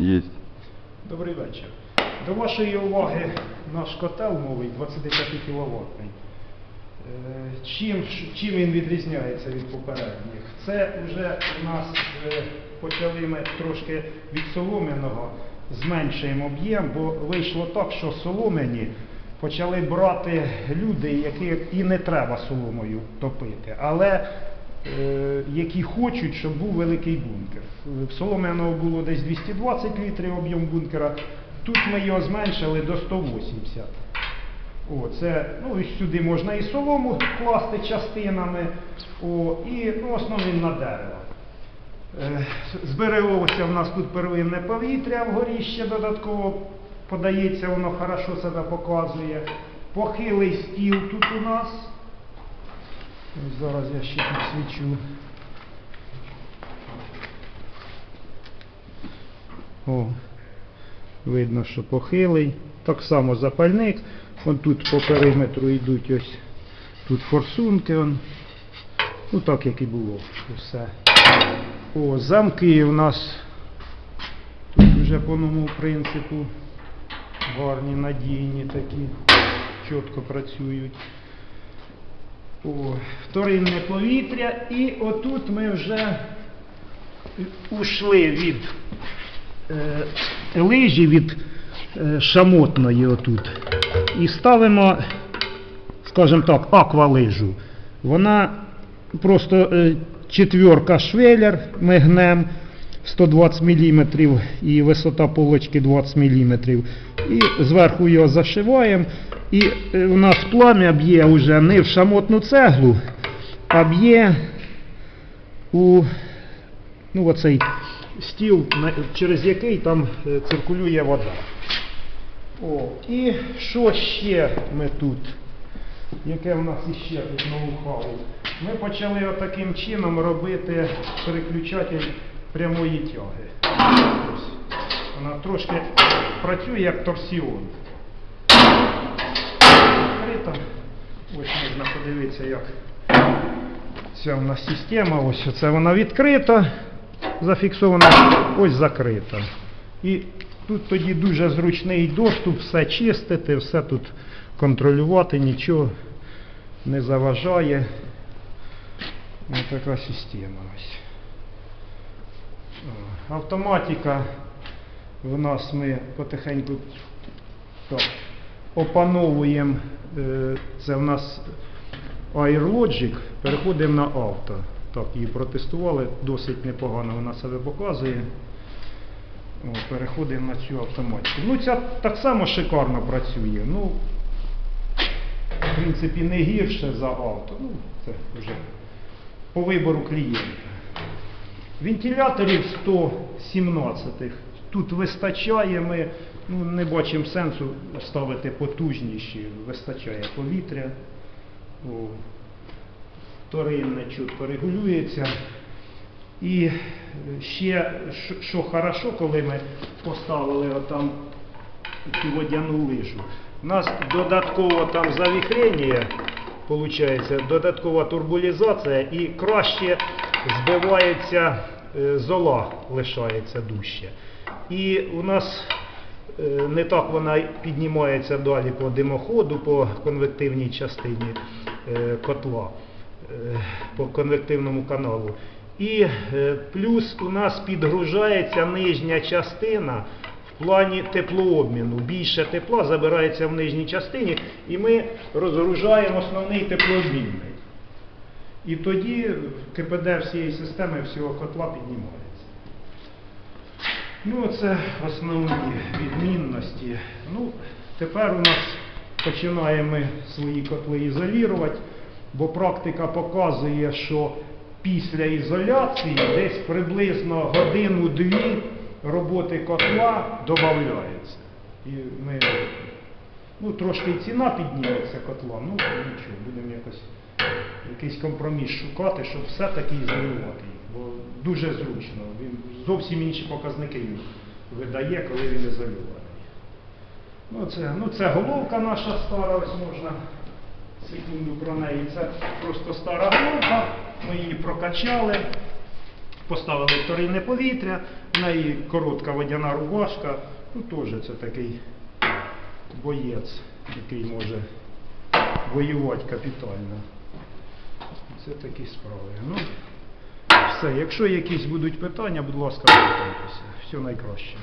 Є. Добрий вечір. До вашої уваги наш котел новий 25 кВт. Чим, чим він відрізняється від попередніх? Це вже у нас е, почали ми трошки від солом'яного зменшуємо об'єм, бо вийшло так, що солом'яні почали брати люди, які і не треба соломою топити, але е, які хочуть, щоб був великий бункер. В солом'яного було десь 220 літрів об'єм бункера, тут ми його зменшили до 180. О, це, ну, і сюди можна і солому класти частинами, о, і ну, основним на дерево. Е, Збереглося в нас тут первинне повітря вгорі ще додатково подається, воно хорошо себе показує. Похилий стіл тут у нас. Зараз я ще підсвічу. О, видно, що похилий. Так само запальник. Вон тут по периметру йдуть ось тут форсунки. Он. Ну так як і було. Все. О, замки у нас тут вже по новому принципу. Гарні, надійні такі, чітко працюють. Вторинне повітря. І отут ми вже ушли від е, лижі, від е, шамотної отут. І ставимо, скажімо так, аквалижу. Вона просто е, четверка швеллер, ми гнем 120 мм і висота полочки 20 мм. І зверху його зашиваємо. І е, у нас плам'я б'є вже не в шамотну цеглу, а б'є у ну, оцей стіл, через який там е, циркулює вода. О, і що ще ми тут? Яке в нас іще тут ноу-хау? Ми почали отаким чином робити переключатель прямої тяги. Вона трошки працює як торсіон. Відкрита. Ось можна подивитися, як ця у нас система. Ось оце вона відкрита, зафіксована, ось закрита. І тут тоді дуже зручний доступ, все чистити, все тут контролювати, нічого не заважає. Ось така система. Ось. Автоматика в нас ми потихеньку так, опановуємо. е, Це в нас AirLogic, переходимо на авто. Так, її протестували, досить непогано вона себе показує. Переходимо на цю автоматику. Ну, ця так само шикарно працює. Ну, в принципі, не гірше за авто. Ну, це вже по вибору клієнта. Вентиляторів 117 тут вистачає, ми ну, не бачимо сенсу ставити потужніші, вистачає повітря. О, вторинне чутко регулюється. І ще, що, хорошо, коли ми поставили отам цю водяну лижу. У нас додатково там завіхрення, виходить, додаткова турбулізація і краще збивається зола, лишається дужче. І у нас е, не так вона піднімається далі по димоходу, по конвективній частині е, котла, е, по конвективному каналу. І е, плюс у нас підгружається нижня частина в плані теплообміну. Більше тепла забирається в нижній частині, і ми розгружаємо основний теплообмінний. І тоді КПД всієї системи всього котла піднімається. Ну, це основні відмінності. Ну, тепер у нас починаємо свої котли ізолювати, бо практика показує, що після ізоляції десь приблизно годину-дві роботи котла додається. І ми, ну, трошки ціна підніметься котла, ну нічого, будемо якось якийсь компроміс шукати, щоб все-таки ізолювати їх. Бо дуже зручно. Він зовсім інші показники видає, коли він ізольований. Ну це, ну це головка наша стара, ось можна секунду про неї. Це просто стара головка, ми її прокачали. поставили вторинне повітря, в неї коротка водяна рубашка. Ну теж це такий боєць, який може воювати капітально. Це такі справи. Ну, все, якщо якісь будуть питання, будь ласка, звертайтеся. Все найкраще.